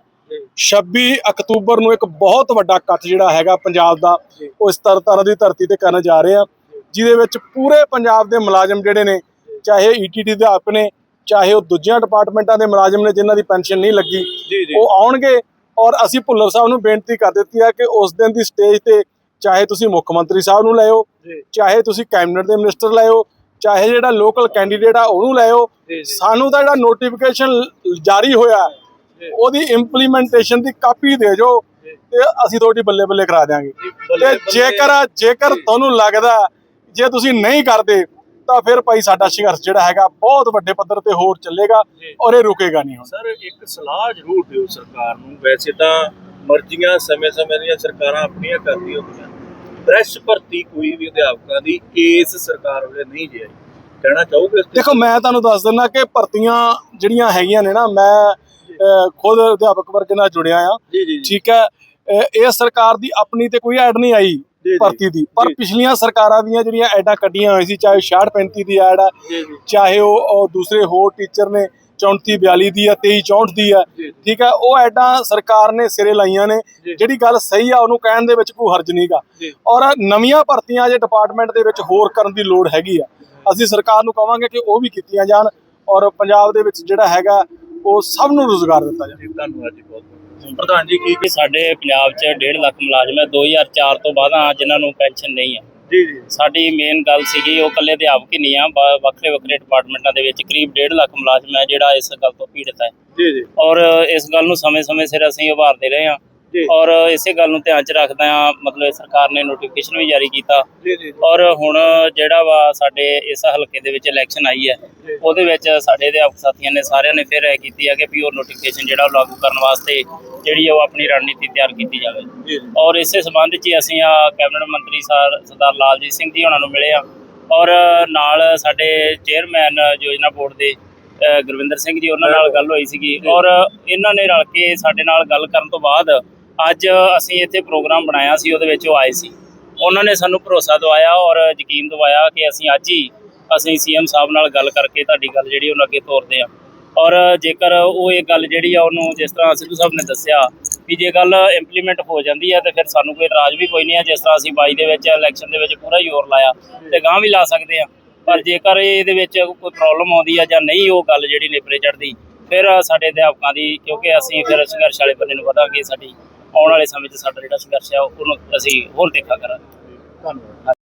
26 ਅਕਤੂਬਰ ਨੂੰ ਇੱਕ ਬਹੁਤ ਵੱਡਾ ਇਕੱਠ ਜਿਹੜਾ ਹੈਗਾ ਪੰਜਾਬ ਦਾ ਉਹ ਇਸ ਤਰ੍ਹਾਂ ਦੀ ਧਰਤੀ ਤੇ ਕਰਨ ਜਾ ਰਹੇ ਆ। ਜਿਹਦੇ ਵਿੱਚ ਪੂਰੇ ਪੰਜਾਬ ਦੇ ਮੁਲਾਜ਼ਮ ਜਿਹੜੇ ਨੇ ਚਾਹੇ ਈਟੀਟੀ ਦੇ ਆਪ ਨੇ ਚਾਹੇ ਉਹ ਦੂਜਿਆਂ ਡਿਪਾਰਟਮੈਂਟਾਂ ਦੇ ਮੁਲਾਜ਼ਮ ਨੇ ਜਿਨ੍ਹਾਂ ਦੀ ਪੈਨਸ਼ਨ ਨਹੀਂ ਲੱਗੀ ਉਹ ਆਉਣਗੇ ਔਰ ਅਸੀਂ ਭੁੱਲਰ ਸਾਹਿਬ ਨੂੰ ਬੇਨਤੀ ਕਰ ਦਿੱਤੀ ਹੈ ਕਿ ਉਸ ਦਿਨ ਦੀ ਸਟੇਜ ਤੇ ਚਾਹੇ ਤੁਸੀਂ ਮੁੱਖ ਮੰਤਰੀ ਸਾਹਿਬ ਨੂੰ ਲਿਆਓ ਚਾਹੇ ਤੁਸੀਂ ਕੈਬਨਿਟ ਦੇ ਮਿਨਿਸਟਰ ਲਿਆਓ ਚਾਹੇ ਜਿਹੜਾ ਲੋਕਲ ਕੈਂਡੀਡੇਟ ਆ ਉਹਨੂੰ ਲਿਆਓ। ਸਾਨੂੰ ਤਾਂ ਜਿਹੜਾ ਨੋਟੀਫਿਕੇਸ਼ਨ ਜਾਰੀ ਹੋਇਆ ਉਹਦੀ ਇੰਪਲੀਮੈਂਟੇਸ਼ਨ ਦੀ ਕਾਪੀ ਦੇ ਜੋ। ਤੇ ਅਸੀਂ ਤੁਹਾਡੀ ਬੱਲੇ ਬੱਲੇ ਕਰਾ ਦਿਆਂਗੇ। ਤੇ ਜੇਕਰ ਜੇਕਰ ਤੁਹਾਨੂੰ ਲੱਗਦਾ ਜੇ ਤੁਸੀਂ ਨਹੀਂ ਕਰਦੇ ਤਾਂ ਫਿਰ ਭਾਈ ਸਾਡਾ ਸੰਘਰਸ਼ ਜਿਹੜਾ ਹੈਗਾ ਬਹੁਤ ਵੱਡੇ ਪੱਧਰ ਤੇ ਹੋਰ ਚੱਲੇਗਾ ਔਰ ਇਹ ਰੁਕੇਗਾ ਨਹੀਂ ਹੁਣ। ਸਰ ਇੱਕ ਸਲਾਹ ਜ਼ਰੂਰ ਦਿਓ ਸਰਕਾਰ ਨੂੰ। ਵੈਸੇ ਤਾਂ ਮਰਜ਼ੀਆਂ ਸਮੇਂ-ਸਮੇਂ ਦੀਆਂ ਸਰਕਾਰਾਂ ਆਪਣੀਆਂ ਕਰਦੀਆਂ ਹੁੰਦੀਆਂ ਫਰੈਸ਼ ਭਰਤੀ ਕੋਈ ਵੀ ਅਧਿਆਪਕਾਂ ਦੀ ਇਸ ਸਰਕਾਰ ਵੇਲੇ ਨਹੀਂ ਜੇ ਆਈ। ਕਹਿਣਾ ਚਾਹੋਗੇ? ਦੇਖੋ ਮੈਂ ਤੁਹਾਨੂੰ ਦੱਸ ਦਿੰਦਾ ਕਿ ਭਰਤੀਆਂ ਜਿਹੜੀਆਂ ਹੈਗੀਆਂ ਨੇ ਨਾ ਮੈਂ ਖੁਦ ਅਧਿਆਪਕ ਵਰਗ ਨਾਲ ਜੁੜਿਆ ਆ। ਠੀਕ ਹੈ ਇਹ ਸਰਕਾਰ ਦੀ ਆਪਣੀ ਤੇ ਕੋਈ ਐਡ ਨਹੀਂ ਆਈ। ਭਰਤੀ ਦੀ। ਪਰ ਪਿਛਲੀਆਂ ਸਰਕਾਰਾਂ ਦੀਆਂ ਜਿਹੜੀਆਂ ਐਡਾਂ ਕੱਢੀਆਂ ਹੋਈ ਸੀ ਚਾਹੇ 66 35 ਦੀ ਐਡ ਆ ਚਾਹੇ ਉਹ ਦੂਸਰੇ ਹੋਰ ਟੀਚਰ ਨੇ 34 42 ਦੀ ਆ 23 64 ਦੀ ਆ। ਠੀਕ ਹੈ ਉਹ ਐਡਾਂ ਸਰਕਾਰ ਨੇ ਸਿਰੇ ਲਾਈਆਂ ਨੇ। ਜਿਹੜੀ ਗੱਲ ਸਹੀ ਆ ਉਹਨੂੰ ਕਹਿਣ ਦੇ ਵਿੱਚ ਕੋਈ ਹਰਜ ਨਹੀਂਗਾ। ਔਰ ਨਵੀਆਂ ਭਰਤੀਆਂ ਜੇ ਡਿਪਾਰਟਮੈਂਟ ਦੇ ਵਿੱਚ ਹੋਰ ਕਰਨ ਦੀ ਲੋੜ ਹੈਗੀ ਆ ਅਸੀਂ ਸਰਕਾਰ ਨੂੰ ਕਵਾਂਗੇ ਕਿ ਉਹ ਵੀ ਕੀਤੀਆਂ ਜਾਣ ਔਰ ਪੰਜਾਬ ਦੇ ਵਿੱਚ ਜਿਹੜਾ ਹੈਗਾ ਉਹ ਸਭ ਨੂੰ ਰੋਜ਼ਗਾਰ ਦਿੱਤਾ ਜਾਵੇ। ਧੰਨਵਾਦ ਜੀ ਬਹੁਤ ਬਹੁਤ ਪ੍ਰਧਾਨ ਜੀ ਕੀ ਕਿ ਸਾਡੇ ਪੰਜਾਬ 'ਚ 1.5 ਲੱਖ ਮੁਲਾਜ਼ਮ ਹੈ। 2004 ਤੋਂ ਬਾਅਦ ਆ ਜਿਨ੍ਹਾਂ ਨੂੰ ਪੈਨਸ਼ਨ ਨਹੀਂ ਹੈ ਜੀ ਜੀ। ਸਾਡੀ ਮੇਨ ਗੱਲ ਸੀਗੀ ਉਹ ਇਕੱਲੇ ਅਧਿਆਪਕ ਹੀ ਨਹੀਂ ਆ। ਵੱਖਰੇ ਵੱਖਰੇ ਡਿਪਾਰਟਮੈਂਟਾਂ ਦੇ ਵਿੱਚ ਕਰੀਬ 1.5 ਲੱਖ ਮੁਲਾਜ਼ਮ ਹੈ ਜਿਹੜਾ ਇਸ ਗੱਲ ਤੋਂ ਪੀੜਤ ਹੈ। ਜੀ ਜੀ। ਔਰ ਇਸ ਗੱਲ ਨੂੰ ਸਮੇਂ-ਸਮੇਂ ਸਿਰ ਅਸੀਂ ਉਭਾਰਦੇ ਰਹੇ ਹਾਂ। ਔਰ ਇਸੇ ਗੱਲ ਨੂੰ ਧਿਆਨ 'ਚ ਰੱਖਦੇ ਹਾਂ ਮਤਲਬ ਸਰਕਾਰ ਨੇ ਨੋਟੀਫਿਕੇਸ਼ਨ ਵੀ ਜਾਰੀ ਕੀਤਾ। ਔਰ ਹੁਣ ਜਿਹੜਾ ਵਾ ਸਾਡੇ ਇਸ ਹਲਕੇ ਦੇ ਵਿੱਚ ਇਲੈਕਸ਼ਨ ਆਈ ਹੈ ਉਹਦੇ ਵਿੱਚ ਸਾਡੇ ਅਧਿਆਪਕ ਸਾਥੀਆਂ ਨੇ ਸਾਰਿਆਂ ਨੇ ਫਿਰ ਇਹ ਕੀਤੀ ਹੈ ਕਿ ਵੀ ਉਹ ਨੋਟੀਫਿਕੇਸ਼ਨ ਜਿਹੜਾ ਉਹ ਲਾਗੂ ਕਰਨ ਵਾਸਤੇ ਜਿਹੜੀ ਆ ਉਹ ਆਪਣੀ ਰਣਨੀਤੀ ਤਿਆਰ ਕੀਤੀ ਜਾਵੇ। ਔਰ ਇਸੇ ਸੰਬੰਧ 'ਚ ਅਸੀਂ ਆ ਕੈਬਨਿਟ ਮੰਤਰੀ ਸਰ ਸਰਦਾਰ ਲਾਲਜੀਤ ਸਿੰਘ ਜੀ ਉਹਨਾਂ ਨੂੰ ਮਿਲੇ ਆ ਔਰ ਨਾਲ ਸਾਡੇ ਚੇਅਰਮੈਨ ਯੋਜਨਾ ਬੋਰਡ ਦੇ ਗੁਰਵਿੰਦਰ ਸਿੰਘ ਜੀ ਉਹਨਾਂ ਨਾਲ ਗੱਲ ਹੋਈ ਸੀਗੀ। ਔਰ ਇਹਨਾਂ ਨੇ ਰਲ ਕੇ ਸਾਡੇ ਨਾਲ ਗੱਲ ਕਰਨ ਤੋਂ ਬਾਅਦ ਅੱਜ ਅਸੀਂ ਇੱਥੇ ਪ੍ਰੋਗਰਾਮ ਬਣਾਇਆ ਸੀ, ਉਹਦੇ ਵਿੱਚ ਉਹ ਆਏ ਸੀ। ਉਹਨਾਂ ਨੇ ਸਾਨੂੰ ਭਰੋਸਾ ਦਵਾਇਆ ਔਰ ਯਕੀਨ ਦਵਾਇਆ ਕਿ ਅਸੀਂ ਅੱਜ ਹੀ ਅਸੀਂ ਸੀਐਮ ਸਾਹਿਬ ਨਾਲ ਗੱਲ ਕਰਕੇ ਤੁਹਾਡੀ ਗੱਲ ਜਿਹੜੀ ਉਹਨੂੰ ਅੱਗੇ ਤੋਰਦੇ ਆ ਔਰ ਜੇਕਰ ਉਹ ਇਹ ਗੱਲ ਜਿਹੜੀ ਆ ਉਹਨੂੰ ਜਿਸ ਤਰ੍ਹਾਂ ਸਿੱਧੂ ਸਾਹਿਬ ਨੇ ਦੱਸਿਆ ਵੀ ਜੇ ਗੱਲ ਇੰਪਲੀਮੈਂਟ ਹੋ ਜਾਂਦੀ ਹੈ ਤੇ ਫਿਰ ਸਾਨੂੰ ਕੋਈ ਇਤਰਾਜ਼ ਵੀ ਕੋਈ ਨਹੀਂ ਹੈ ਜਿਸ ਤਰ੍ਹਾਂ ਅਸੀਂ 22 ਦੇ ਵਿੱਚ ਇਲੈਕਸ਼ਨ ਦੇ ਵਿੱਚ ਪੂਰਾ ਹੀ ਜ਼ੋਰ ਲਾਇਆ ਤੇ ਗਾਂ ਵੀ ਲਾ ਸਕਦੇ ਆ। ਪਰ ਜੇਕਰ ਇਹਦੇ ਵਿੱਚ ਕੋਈ ਪ੍ਰੋਬਲਮ ਆਉਂਦੀ ਆ ਜਾਂ ਨਹੀਂ ਉਹ ਗੱਲ ਜਿਹੜੀ ਨੇਪਰੇ ਚੜਦੀ ਫਿਰ ਸਾਡੇ ਅਧਿਆਪਕਾਂ ਦੀ, ਕਿਉਂਕਿ ਅਸੀਂ ਫਿਰ ਸੰਘਰਸ਼ ਵਾਲੇ ਬੰਦੇ ਨੂੰ ਵਧਾਂਗੇ ਸਾਡੀ ਆਉਣ ਵਾਲੇ ਸਮੇਂ 'ਚ ਸਾਡਾ ਜਿਹੜਾ ਸੰਘਰਸ਼ ਆ ਉਹਨੂੰ ਅਸੀਂ ਹੋਰ ਦੇਖਾ ਕਰਾਂਗੇ। ਧੰਨਵਾਦ।